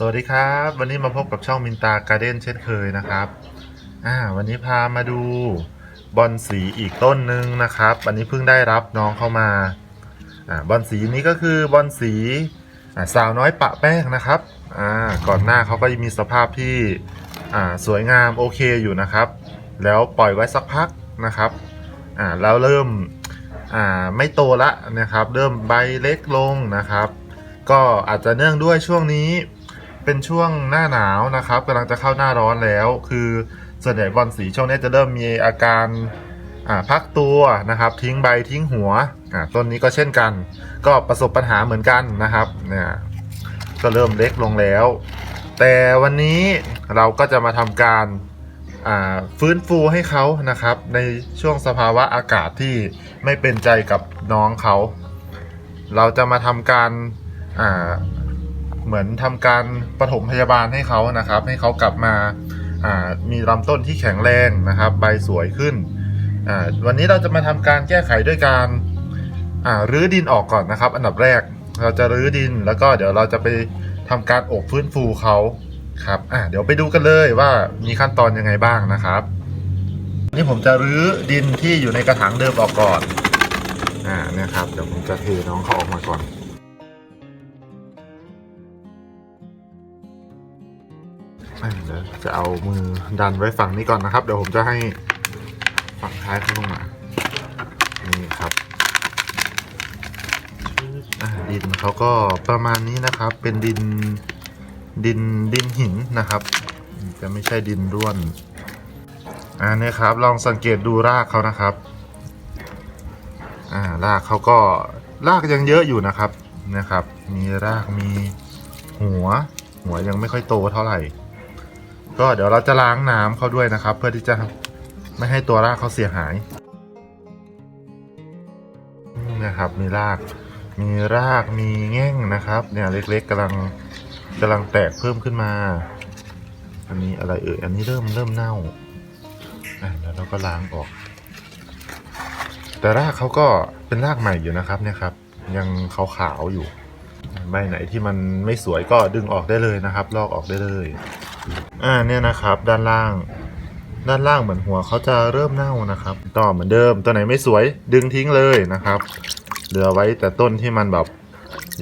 สวัสดีครับ วันนี้มาพบกับช่องมินตาการ์เด้นเช่นเคยนะครับอ่าวันนี้พามาดูบอนสีอีกต้นหนึ่งนะครับ วันนี้เพิ่งได้รับน้องเข้ามาอ่าบอนสีนี้ก็คือบอนสีอ่าสาวน้อยปะแป้งนะครับอ่าก่อนหน้าเขาก็มีสภาพที่อ่าสวยงามโอเคอยู่นะครับ แล้วปล่อยไว้สักพักนะครับอ่าแล้วเริ่มอ่าไม่โตละนะครับ เริ่มใบเล็กลงนะครับ ก็อาจจะเนื่องด้วยช่วงนี้ เป็นช่วงหน้าหนาวนะครับกำลังจะเข้าหน้าร้อนแล้ว คือส่วนใหญ่บอลสีช่วงนี้จะเริ่มมีอาการพักตัวนะครับ ทิ้งใบทิ้งหัวต้นนี้ก็เช่นกัน ก็ประสบปัญหาเหมือนกันนะครับเนี่ยก็เริ่มเล็กลงแล้ว แต่วันนี้เราก็จะมาทำการฟื้นฟูให้เขานะครับ ในช่วงสภาวะอากาศที่ไม่เป็นใจกับน้องเขา เราจะมาทำการ เหมือนทำการปฐมพยาบาลให้เขานะครับ ให้เขากลับมามีลำต้นที่แข็งแรงนะครับ ใบสวยขึ้น วันนี้เราจะมาทำการแก้ไขด้วยการรื้อดินออกก่อนนะครับ อันดับแรกเราจะรื้อดินแล้วก็เดี๋ยวเราจะไปทำการอบฟื้นฟูเขาครับเดี๋ยวไปดูกันเลยว่ามีขั้นตอนยังไงบ้างนะครับนี่ผมจะรื้อดินที่อยู่ในกระถางเดิมออกก่อนอ่าเนี่ยครับเดี๋ยวผมจะเทน้องเขาออกมาก่อน เดี๋ยวจะเอามือดันไว้ฝั่งนี้ก่อนนะครับ เดี๋ยวผมจะให้ฝั่งท้ายเขาลงมานี่ครับดินเขาก็ประมาณนี้นะครับ เป็นดินดินดินหินนะครับ จะไม่ใช่ดินร่วนอ่านี่ครับ ลองสังเกตดูรากเขานะครับอ่ารากเขาก็รากยังเยอะอยู่นะครับนะครับ มีรากมีหัว หัวยังไม่ค่อยโตเท่าไหร่ ก็เดี๋ยวเราจะล้างน้ำเขาด้วยนะครับ เพื่อที่จะไม่ให้ตัวรากเขาเสียหายนี่นะครับมีราก มีรากมีแง่งนะครับ เนี่ยเล็กๆกำลังกำลังแตกเพิ่มขึ้นมา อันนี้อะไรเอ่ยอันนี้เริ่มเริ่มเน่าอะแล้วเราก็ล้างออก แต่รากเขาก็เป็นรากใหม่อยู่นะครับเนี่ยครับ ยังขาวๆอยู่ใบไหนที่มันไม่สวยก็ดึงออกได้เลยนะครับ ลอกออกได้เลย อ่าเนี่ยนะครับ ด้านล่าง ด้านล่างเหมือนหัวเขาจะเริ่มเน่านะครับ ต่อเหมือนเดิมตัวไหนไม่สวยดึงทิ้งเลยนะครับ เหลือไว้แต่ต้นที่มันแบบ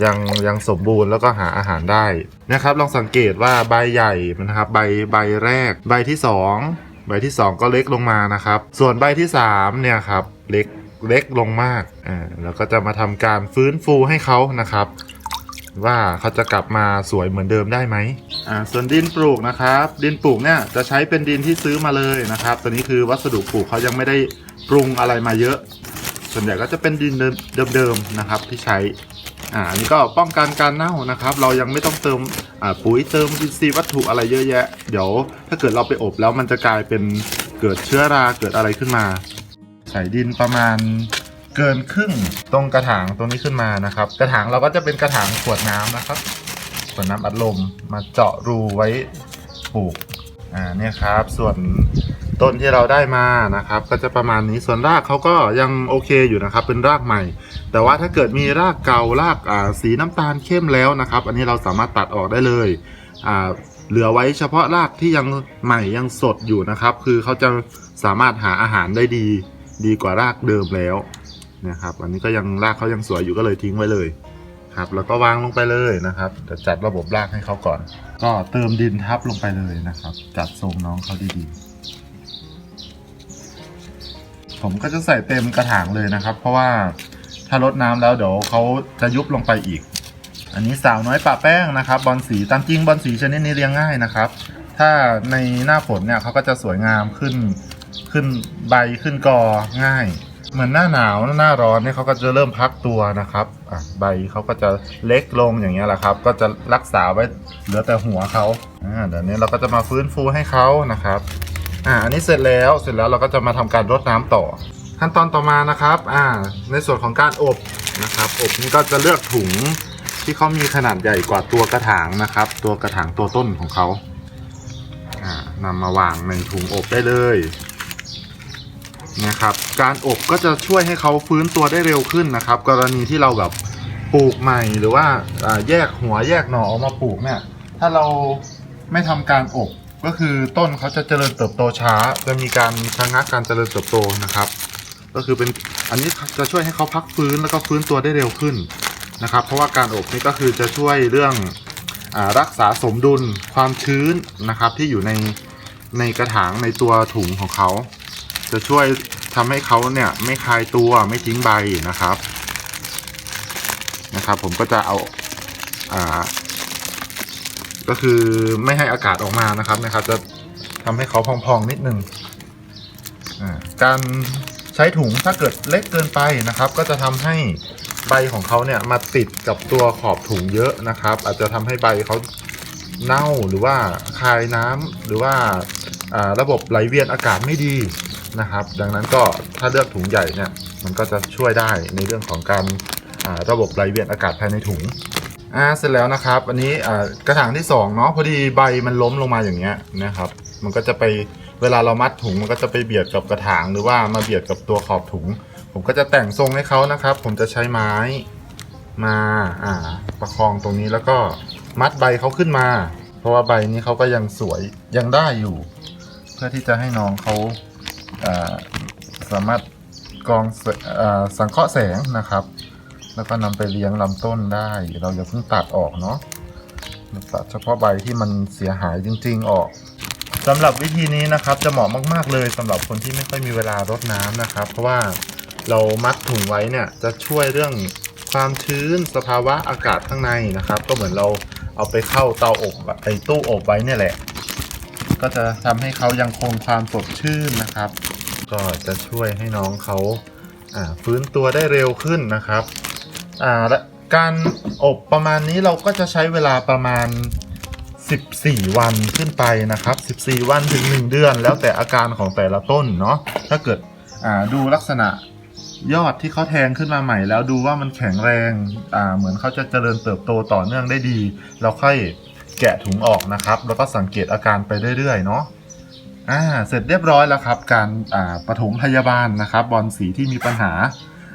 ยังยังสมบูรณ์แล้วก็หาอาหารได้นะครับ ลองสังเกตว่าใบใหญ่นะครับ ใบใบแรก ใบที่สองใบที่สองก็เล็กลงมานะครับ ส่วนใบที่สามเนี่ยครับเล็กเล็กลงมากอ่าแล้วก็จะมาทำการฟื้นฟูให้เขานะครับ ว่าเขาจะกลับมาสวยเหมือนเดิมได้ไหมอ่าส่วนดินปลูกนะครับ ดินปลูกเนี่ยจะใช้เป็นดินที่ซื้อมาเลยนะครับ ตัวนี้คือวัสดุปลูกเขายังไม่ได้ปรุงอะไรมาเยอะ ส่วนใหญ่ก็จะเป็นดินเดิมๆนะครับที่ใช้อ่าอันนี้ก็ป้องกันการเน่านะครับ เรายังไม่ต้องเติมอ่าปุ๋ยเติมอินทรีย์วัตถุอะไรเยอะแยะ เดี๋ยวถ้าเกิดเราไปอบแล้วมันจะกลายเป็นเกิดเชื้อราเกิดอะไรขึ้นมา ใส่ดินประมาณ เกินครึ่งตรงกระถางตรงนี้ขึ้นมานะครับ กระถางเราก็จะเป็นกระถางขวดน้ำนะครับ ขวดน้ำอัดลมมาเจาะรูไว้ปลูกอ่าเนี่ยครับ ส่วนต้นที่เราได้มานะครับ ก็จะประมาณนี้ส่วนรากเขาก็ยังโอเคอยู่นะครับ เป็นรากใหม่ แต่ว่าถ้าเกิดมีรากเก่ารากอ่าสีน้ำตาลเข้มแล้วนะครับ อันนี้เราสามารถตัดออกได้เลยอ่าเหลือไว้เฉพาะรากที่ยังใหม่ยังสดอยู่นะครับ คือเขาจะสามารถหาอาหารได้ดี ดีกว่ารากเดิมแล้ว นะครับ อันนี้ก็ยังรากเขายังสวยอยู่ก็เลยทิ้งไว้เลยครับแล้วก็วางลงไปเลยนะครับเดี๋ยวจัดระบบรากให้เขาก่อน ก็เติมดินทับลงไปเลยนะครับ จัดทรงน้องเขาดีๆ ผมก็จะใส่เต็มกระถางเลยนะครับ เพราะว่าถ้ารดน้ำแล้วเดี๋ยวเขาจะยุบลงไปอีก อันนี้สาวน้อยปะแป้งนะครับ บอลสีตามจริงบอลสีชนิดนี้เลี้ยงง่ายนะครับ ถ้าในหน้าฝนเนี่ยเขาก็จะสวยงามขึ้นขึ้นใบขึ้นกอง่าย เหมือนหน้าหนาวหน้าร้อนเนี่ยเขาก็จะเริ่มพักตัวนะครับอะใบเขาก็จะเล็กลงอย่างเงี้ยแหละครับ ก็จะรักษาไว้เหลือแต่หัวเขาอ่าเดี๋ยวนี้เราก็จะมาฟื้นฟูให้เขานะครับอ่าอันนี้เสร็จแล้วเสร็จแล้วเราก็จะมาทำการรดน้ำต่อ ขั้นตอนต่อมานะครับอ่าในส่วนของการอบนะครับอบนี่ก็จะเลือกถุงที่เขามีขนาดใหญ่กว่าตัวกระถางนะครับ ตัวกระถางตัวต้นของเขาอ่านำมาวางในถุงอบได้เลย นะครับ การอบก็จะช่วยให้เขาฟื้นตัวได้เร็วขึ้นนะครับ กรณีที่เราแบบปลูกใหม่หรือว่าแยกหัวแยกหน่อออกมาปลูกเนี่ยถ้าเราไม่ทำการอบก็คือต้นเขาจะเจริญเติบโตช้า จะมีการชะงักการเจริญเติบโตนะครับ ก็คือเป็นอันนี้จะช่วยให้เขาพักฟื้นแล้วก็ฟื้นตัวได้เร็วขึ้นนะครับ เพราะว่าการอบนี่ก็คือจะช่วยเรื่องอรักษาสมดุลความชื้นนะครับที่อยู่ในในกระถางในตัวถุงของเขา จะช่วยทำให้เขาเนี่ยไม่คลายตัวไม่ทิ้งใบนะครับนะครับ ผมก็จะเอาอ่า ก็คือไม่ให้อากาศออกมานะครับนะครับ จะทำให้เขาพองๆนิดนึงอ่าการใช้ถุงถ้าเกิดเล็กเกินไปนะครับ ก็จะทำให้ใบของเขาเนี่ยมาติดกับตัวขอบถุงเยอะนะครับ อาจจะทำให้ใบเขาเน่าหรือว่าคายน้ำหรือว่าอ่าระบบไหลเวียนอากาศไม่ดี นะครับ ดังนั้นก็ถ้าเลือกถุงใหญ่เนี่ยมันก็จะช่วยได้ในเรื่องของการาระบบไหลเวียนอากาศภายในถุงอ่าเสร็จแล้วนะครับ อันนี้กระถางที่สองเนาะพอดีใบมันล้มลงมาอย่างเงี้ยนะครับ มันก็จะไปเวลาเรามัดถุงมันก็จะไปเบียดกับกระถางหรือว่ามาเบียดกับตัวขอบถุง ผมก็จะแต่งทรงให้เขานะครับ ผมจะใช้ไม้มาอ่าประคองตรงนี้แล้วก็มัดใบเขาขึ้นมา เพราะว่าใบนี้เขาก็ยังสวยยังได้อยู่ เพื่อที่จะให้น้องเขา สามารถกรองสังเคราะห์แสงนะครับ แล้วก็นำไปเลี้ยงลำต้นได้ เราอย่าเพิ่งตัดออกเนาะตัดเฉพาะใบที่มันเสียหายจริง ๆออกสำหรับวิธีนี้นะครับจะเหมาะมากๆเลยสำหรับคนที่ไม่ค่อยมีเวลารดน้ำนะครับ เพราะว่าเรามัดถุงไว้เนี่ยจะช่วยเรื่องความชื้นสภาวะอากาศข้างในนะครับ ก็เหมือนเราเอาไปเข้าเตาอบไอตู้อบไว้เนี่ยแหละ ก็จะทำให้เขายังคงความสดชื่นนะครับ ก็จะช่วยให้น้องเขาฟื้นตัวได้เร็วขึ้นนะครับและการอบประมาณนี้เราก็จะใช้เวลาประมาณ 14 วันขึ้นไปนะครับ 14 วันถึง 1 เดือน แล้วแต่อาการของแต่ละต้นเนาะถ้าเกิดดูลักษณะยอดที่เขาแทงขึ้นมาใหม่ แล้วดูว่ามันแข็งแรงเหมือนเขาจะเจริญเติบโตต่อเนื่องได้ดี เราค่อย แกะถุงออกนะครับ แล้วก็สังเกตอาการไปเรื่อยๆเนาะอ่าเสร็จเรียบร้อยแล้วครับ การอ่าปฐมพยาบาลนะครับ บอลสีที่มีปัญหา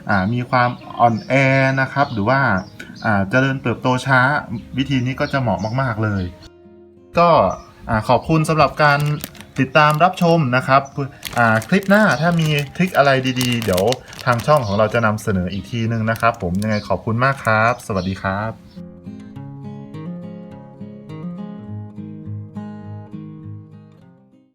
อ่ามีความอ่อนแอนะครับ หรือว่าอ่าเจริญเติบโตช้าวิธีนี้ก็จะเหมาะมากๆเลย ก็อ่าขอบคุณสำหรับการติดตามรับชมนะครับอ่าคลิปหน้าถ้ามีทริคอะไรดีๆ เดี๋ยวทางช่องของเราจะนำเสนออีกทีนึงนะครับ ผมยังไงขอบคุณมากครับ สวัสดีครับ